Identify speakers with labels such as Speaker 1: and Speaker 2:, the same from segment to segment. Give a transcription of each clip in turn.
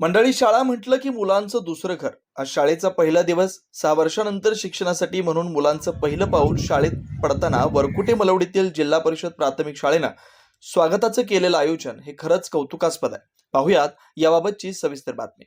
Speaker 1: मंडळी शाळा म्हटलं की मुलांचं दुसरं घर. आज शाळेचा पहिला दिवस. सहा वर्षानंतर शिक्षणासाठी म्हणून मुलांचं पहिलं पाऊल शाळेत पडताना वरकुटे मलवडीतील जिल्हा परिषद प्राथमिक शाळेनं स्वागताचं केलेलं आयोजन हे खरंच कौतुकास्पद आहे. पाहुयात याबाबतची सविस्तर बातमी.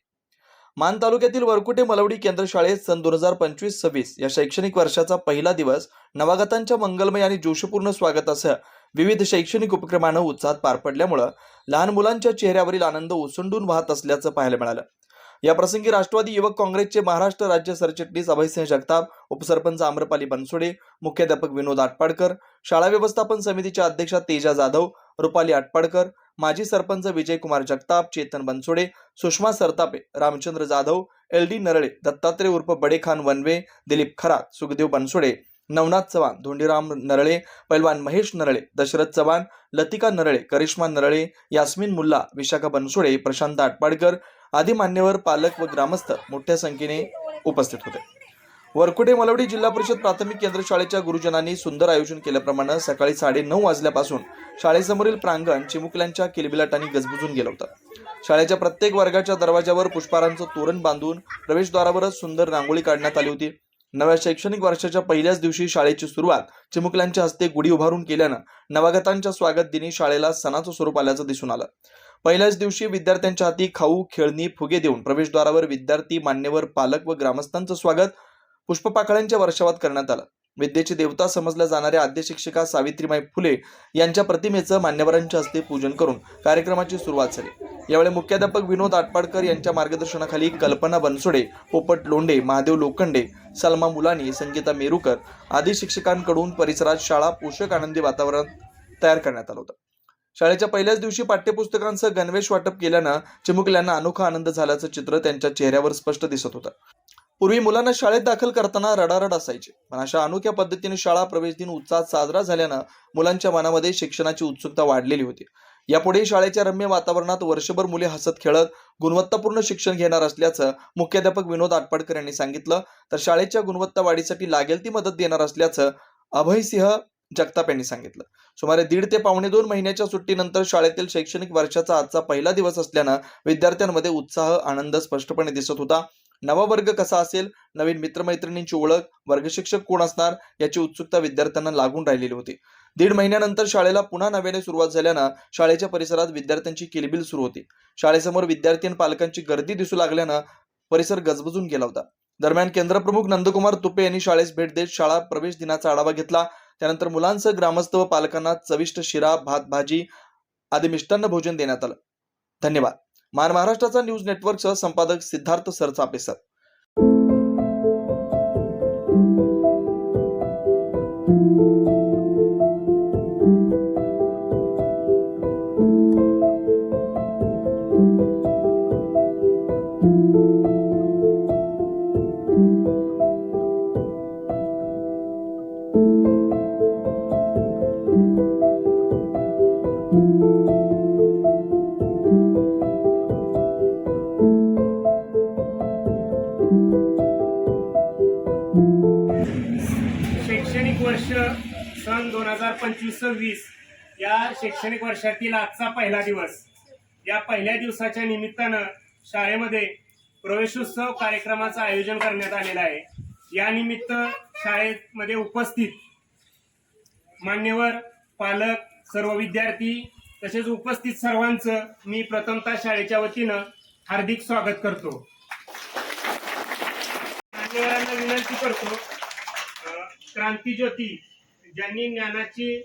Speaker 1: मान तालुक्यातील वरकुटे मलवडी केंद्र शाळेत सन दोन हजार पंचवीस सव्वीस या शैक्षणिक वर्षाचा पहिला दिवस. नवागतांच्या मंगलमय आणि जोशपूर्ण स्वागतासह विविध शैक्षणिक उपक्रमानं उत्साहात पार पडल्यामुळं लहान मुलांच्या चेहऱ्यावरील आनंद ओसंडून वाहत असल्याचं पाहायला मिळालं. या प्रसंगी राष्ट्रवादी युवक काँग्रेसचे महाराष्ट्र राज्य सरचिटणीस अभयसिंह जगताप उपसरपंच आम्रपाली बनसोडे मुख्याध्यापक विनोद आटपाडकर शाळा व्यवस्थापन समितीच्या अध्यक्षा तेजा जाधव रुपाली आटपाडकर माजी सरपंच विजयकुमार जगताप चेतन बनसोडे सुषमा सरतापे रामचंद्र जाधव एल डी नरळे दत्तात्रय उर्फ बडेखान वनवे दिलीप खरात सुखदेव बनसोडे नवनाथ चव्हाण धोंडीराम नरळे पैलवान महेश नरळे दशरथ चव्हाण लतिका नरळे करिश्मा नरळे यास्मिन मुल्ला विशाखा बनसोडे प्रशांत आटपाडकर आदी मान्यवर पालक व ग्रामस्थ मोठ्या संख्येने उपस्थित होते. वरकुटे मलवडी जिल्हा परिषद प्राथमिक केंद्र शाळेच्या गुरुजनांनी सुंदर आयोजन केल्याप्रमाणे सकाळी साडे नऊ वाजल्यापासून शाळेसमोरील प्रांगण चिमुकल्यांच्या किलबिलाटांनी गजबजून गेलं होतं. शाळेच्या प्रत्येक वर्गाच्या दरवाजावर पुष्पारांचं तोरण बांधून प्रवेशद्वारावरच सुंदर रांगोळी काढण्यात आली होती. नव्या शैक्षणिक वर्षाच्या पहिल्याच दिवशी शाळेची सुरुवात चिमुकल्यांच्या हस्ते गुढी उभारून केल्यानं नवागतांच्या स्वागत दिनी शाळेला सणाचं स्वरूप आल्याचं दिसून आलं. पहिल्याच दिवशी विद्यार्थ्यांच्या हाती खाऊ खेळणी फुगे देऊन प्रवेशद्वारावर विद्यार्थी मान्यवर पालक व ग्रामस्थांचं स्वागत पुष्पपाकळ्यांच्या वर्षावात करण्यात आलं. विद्येची देवता समजल्या जाणाऱ्या आद्य शिक्षिका सावित्रीबाई फुले यांच्या प्रतिमेचं मान्यवरांच्या हस्ते पूजन करून कार्यक्रमाची सुरुवात झाली. यावेळी मुख्याध्यापक विनोद आटपाडकर यांच्या मार्गदर्शनाखाली कल्पना बनसोडे पोपट लोंडे महादेव लोखंडे सलमा मुलानी संगीता मेरूकर आदी शिक्षकांकडून परिसरात शाळा पोषक आनंदी वातावरण तयार करण्यात आलं होतं. शाळेच्या पहिल्याच दिवशी पाठ्यपुस्तकांचं गणवेश वाटप केल्यानं चिमुकल्यांना अनोखा आनंद झाल्याचं चित्र त्यांच्या चेहऱ्यावर स्पष्ट दिसत होतं. पूर्वी मुलांना शाळेत दाखल करताना रडारड असायचे. पण अशा अनोख्या पद्धतीने शाळा प्रवेश दिन उत्साहात साजरा झाल्यानं मुलांच्या मनामध्ये शिक्षणाची उत्सुकता वाढलेली होती. यापुढे शाळेच्या रम्य वातावरणात वर्षभर मुले हसत खेळत गुणवत्तापूर्ण शिक्षण घेणार असल्याचं मुख्याध्यापक विनोद आटपाडकर यांनी सांगितलं. तर शाळेच्या गुणवत्ता वाढीसाठी लागेल ती मदत देणार असल्याचं अभयसिंह जगताप यांनी सांगितलं. सुमारे दीड ते पावणे दोन महिन्याच्या सुट्टीनंतर शाळेतील शैक्षणिक वर्षाचा आजचा पहिला दिवस असल्यानं विद्यार्थ्यांमध्ये उत्साह आनंद स्पष्टपणे दिसत होता. नवा वर्ग कसा असेल? नवीन मित्रमैत्रिणींची ओळख वर्गशिक्षक कोण असणार? याची उत्सुकता विद्यार्थ्यांना लागून राहिलेली होती. दीड महिन्यानंतर शाळेला पुन्हा नव्याने सुरुवात झाल्यानं शाळेच्या परिसरात विद्यार्थ्यांची किलबिल सुरू होती. शाळेसमोर विद्यार्थी आणि पालकांची गर्दी दिसू लागल्यानं परिसर गजबजून गेला होता. दरम्यान केंद्रप्रमुख नंदकुमार तुपे यांनी शाळेस भेट देत शाळा प्रवेश दिनाचा आढावा घेतला. त्यानंतर मुलांसह ग्रामस्थ व पालकांना चविष्ट शिरा भात भाजी आदी मिष्टान्न भोजन देण्यात आलं. धन्यवाद. महाराष्ट्राचा न्यूज नेटवर्कसह संपादक सिद्धार्थ सरचापे
Speaker 2: पंचवीस सव्वीस या शैक्षणिक वर्षातील आजचा पहिला दिवस. या पहिल्या दिवसाच्या निमित्तानं शाळेमध्ये प्रवेशोत्सव कार्यक्रमाचं आयोजन करण्यात आलेलं आहे. या निमित्त शाळेमध्ये उपस्थित मान्यवर पालक सर्व विद्यार्थी तसेच उपस्थित सर्वांचं मी प्रथमतः शाळेच्या वतीनं हार्दिक स्वागत करतो. मान्यवरांना विनंती करतो क्रांतीज्योती ज्यांनी ज्ञानाची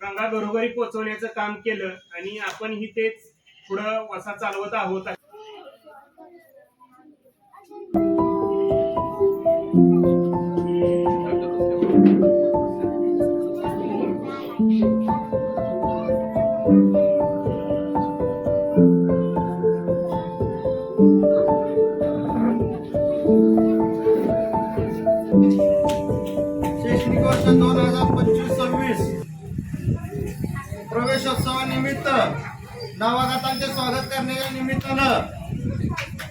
Speaker 2: गंगा घरोघरी पोहोचवण्याचं काम केलं आणि आपणही तेच पुढं वसा चालवत आहोत.
Speaker 3: प्रवेशोत्सवानिमित्त नवागतांचे स्वागत करण्याच्या निमित्तानं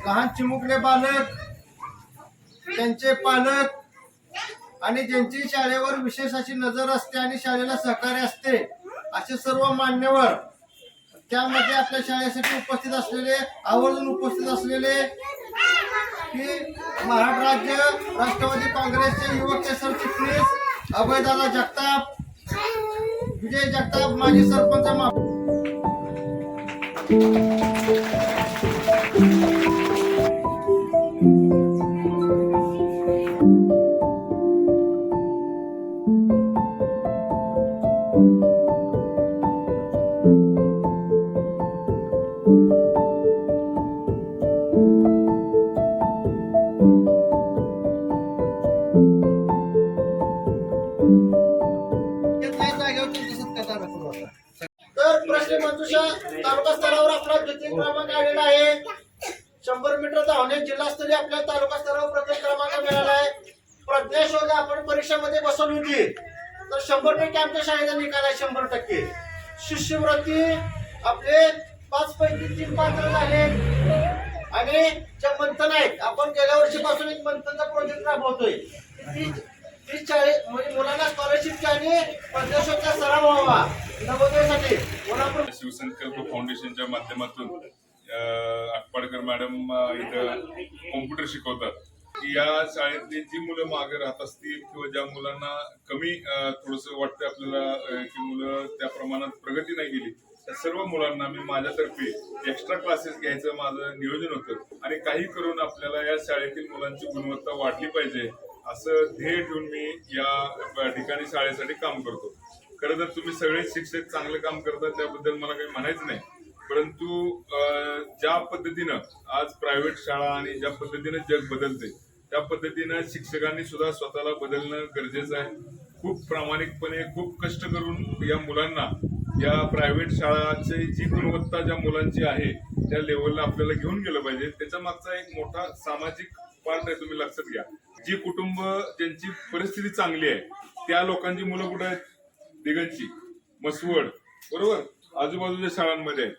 Speaker 3: लहान चिमुकले बालक त्यांचे पालक आणि ज्यांची शाळेवर विशेष अशी नजर असते आणि शाळेला सहकार्य असते असे सर्व मान्यवर त्यामध्ये आपल्या शाळेसाठी उपस्थित असलेले आवर्जून उपस्थित असलेले की महाराष्ट्र राज्य राष्ट्रवादी काँग्रेसचे युवक सरचिटणीस अभयदादा जगताप विजय जगताप माजी सरपंच मा- तर प्रश्न मंजुषा तालुका स्तरावर आपला द्वितीय क्रमांक आलेला आहे. शंभर मीटर धावणे जिल्हास्तरीय आपल्या तालुका स्तरावर प्रथम क्रमांक मिळाला आहे. प्रज्ञाशोध आपण परीक्षेमध्ये बसवली होती. तर शंभर टक्के आमच्या शाळेचा निकाल आहे शंभर टक्के. शिष्यवृत्ती आपले पाच पैकी तीन पात्र झाले. आणि जे मंथन आहेत आपण गेल्या वर्षीपासून एक मंथनचा प्रोजेक्ट राबवतोय. तीस तीस चाळीस म्हणजे मुलांना स्कॉलरशिपची आणि प्रज्ञाशोधचा सराव व्हावा.
Speaker 4: शिवसंकल्प फाउंडेशनच्या माध्यमातून आटपाडकर मॅडम इथं कॉम्प्युटर शिकवतात. या शाळेतली जी मुलं मागे राहत असतील किंवा ज्या मुलांना कमी थोडस वाटतं आपल्याला की मुलं त्या प्रमाणात प्रगती नाही गेली त्या सर्व मुलांना मी माझ्यातर्फे एक्स्ट्रा क्लासेस घ्यायचं माझं नियोजन होतं. आणि काही करून आपल्याला या शाळेतील मुलांची गुणवत्ता वाढली पाहिजे असं ध्येय ठेवून मी या ठिकाणी शाळेसाठी काम करतो. खरं तर तुम्ही सगळे शिक्षक चांगलं काम करता त्याबद्दल मला काही म्हणायचं नाही. परंतु ज्या पद्धतीनं आज प्रायव्हेट शाळा आणि ज्या पद्धतीनं जग बदलते त्या पद्धतीनं शिक्षकांनी सुद्धा स्वतःला बदलणं गरजेचं आहे. खूप प्रामाणिकपणे खूप कष्ट करून या मुलांना या प्रायव्हेट शाळाची जी गुणवत्ता ज्या मुलांची आहे त्या लेवलला आपल्याला घेऊन गेलं पाहिजे. त्याच्या मागचा एक मोठा सामाजिक पार्ट आहे तुम्ही लक्षात घ्या. जी कुटुंब ज्यांची परिस्थिती चांगली आहे त्या लोकांची मुलं कुठे आहेत? दिगंची मसवड बरोबर? आजूबाजूच्या शाळांमध्ये आहेत.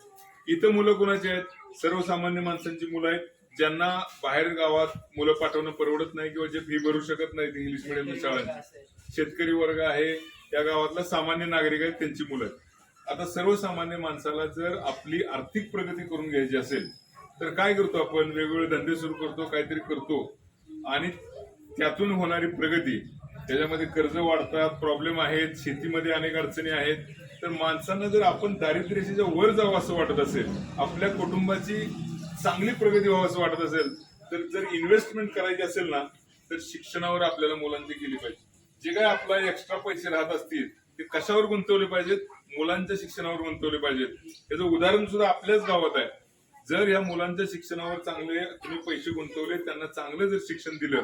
Speaker 4: इथं मुलं कोणाची आहेत? सर्वसामान्य माणसांची मुलं आहेत ज्यांना बाहेर गावात मुलं पाठवणं परवडत नाही किंवा जे फी भरू शकत नाहीत इंग्लिश मिडियम शाळांची. शेतकरी वर्ग आहे त्या गावातला सामान्य नागरिक आहेत त्यांची मुलं आहेत. आता सर्वसामान्य माणसाला जर आपली आर्थिक प्रगती करून घ्यायची असेल तर काय करतो आपण? वेगवेगळे धंदे सुरू करतो काहीतरी करतो. आणि त्यातून होणारी प्रगती त्याच्यामध्ये कर्ज वाढतात प्रॉब्लेम आहेत शेतीमध्ये अनेक अडचणी आहेत. तर माणसांना जर आपण दारिद्र्याच्या वर जावं असं वाटत असेल आपल्या कुटुंबाची चांगली प्रगती व्हावं असं वाटत असेल तर जर इन्व्हेस्टमेंट करायची असेल ना तर शिक्षणावर आपल्याला मुलांची केली पाहिजे. जे काय आपला एक्स्ट्रा पैसे राहत असतील ते कशावर गुंतवले पाहिजेत? मुलांच्या शिक्षणावर गुंतवले पाहिजेत. याचं उदाहरण सुद्धा आपल्याच गावात आहे. जर या मुलांच्या शिक्षणावर चांगले तुम्ही पैसे गुंतवले त्यांना चांगलं जर शिक्षण दिलं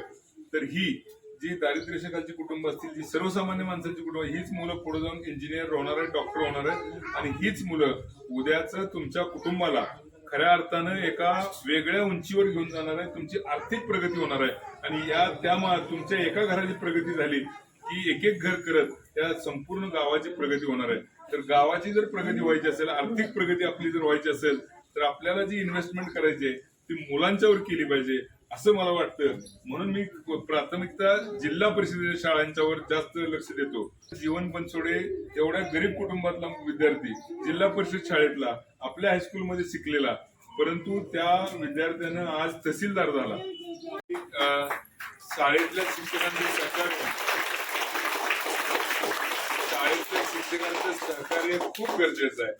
Speaker 4: तर ही जी दारिद्र्यरेषेखालची कुटुंब असतील जी सर्वसामान्य माणसांची कुटुंब हीच मुलं पुढे जाऊन इंजिनियर होणार आहेत डॉक्टर होणार आहेत आणि हीच मुलं उद्याच तुमच्या कुटुंबाला खऱ्या अर्थानं एका वेगळ्या उंचीवर घेऊन जाणार आहे तुमची आर्थिक प्रगती होणार आहे. आणि या त्या तुमच्या एका घराची प्रगती झाली की एक एक घर करत त्या संपूर्ण गावाची प्रगती होणार आहे. तर गावाची जर प्रगती व्हायची असेल आर्थिक प्रगती आपली जर व्हायची असेल तर आपल्याला जी इन्व्हेस्टमेंट करायची आहे ती मुलांच्यावर केली पाहिजे. असं मला वाटतं. म्हणून मी प्राथमिकता जिल्हा परिषदेच्या शाळांच्यावर जास्त लक्ष देतो. जीवन बनसोडे एवढ्या गरीब कुटुंबातला विद्यार्थी जिल्हा परिषद शाळेतला आपल्या हायस्कूलमध्ये शिकलेला परंतु त्या विद्यार्थ्यानं आज तहसीलदार झाला. शाळेतल्या शिक्षकांचे सहकार्य. शाळेतल्या शिक्षकांचं सहकार्य खूप गरजेचं आहे.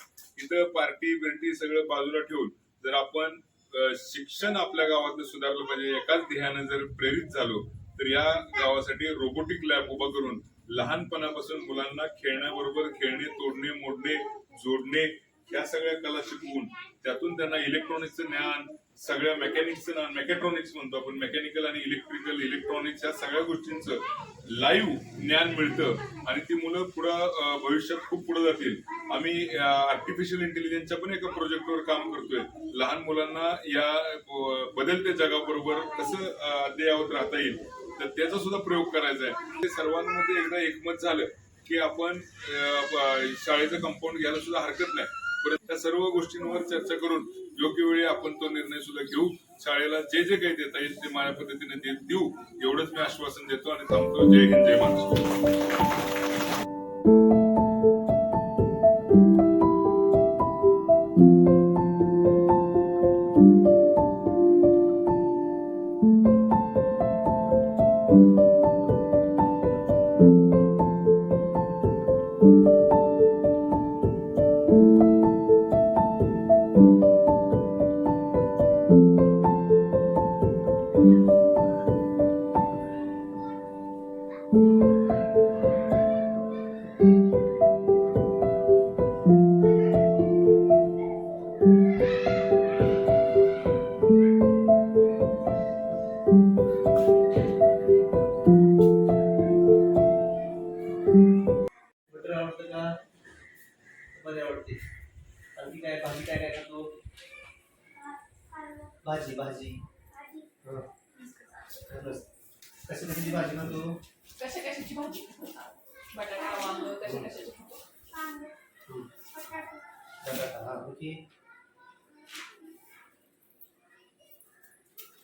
Speaker 4: इथं पार्टी बिर्टी सगळं बाजूला ठेवून जर आपण शिक्षण आपल्या गावातलं सुधारलं पाहिजे. एकाच ध्येयानं जर प्रेरित झालो तर या गावासाठी रोबोटिक लॅब उभा करून लहानपणापासून मुलांना खेळण्याबरोबर खेळणे तोडणे मोडणे जोडणे या सगळ्या कला शिकवून त्यातून त्यांना इलेक्ट्रॉनिक्सचं ज्ञान सगळ्या मेकॅनिक्सचं ज्ञान मेकॅट्रॉनिक्स म्हणतो आपण मेकॅनिकल आणि इलेक्ट्रिकल इलेक्ट्रॉनिक्स या सगळ्या गोष्टींचं लाईव्ह ज्ञान मिळतं आणि ती मुलं पुढं भविष्यात खूप पुढे जातील. आम्ही आर्टिफिशियल इंटेलिजन्सच्या पण एका प्रोजेक्टवर काम करतोय. लहान मुलांना या बदलत्या जगाबरोबर कसं अद्ययावत राहता येईल तर त्याचा सुद्धा प्रयोग करायचा आहे. ते सर्वांमध्ये एकदा एकमत झालं की आपण शाळेचं कंपाऊंड घ्यायला सुद्धा हरकत नाही. परंतु त्या सर्व गोष्टींवर चर्चा करून योग्य वेळी आपण तो निर्णय सुद्धा घेऊ. शाळेला जे जे काही देता येईल ते माझ्या पद्धतीने दे- देऊ. एवढंच मी आश्वासन देतो आणि थांबतो. जय हिंद जय महाराष्ट्र.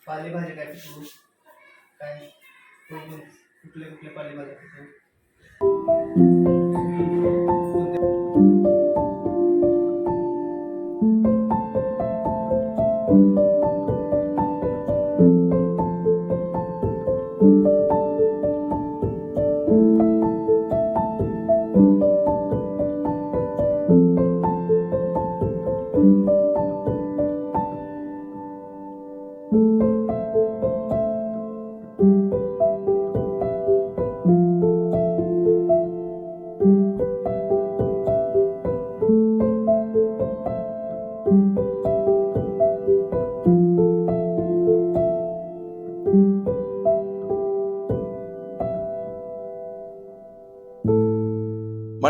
Speaker 5: पालेभाज्या काय खातो काय? कुठले कुठले पालेभाज्या खातो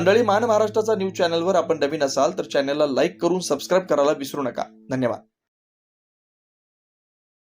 Speaker 1: मंडळी मान महाराष्ट्राचा न्यूज चॅनलवर आपण नवीन असाल तर चॅनलला लाईक करून सबस्क्राईब करायला विसरू नका. धन्यवाद.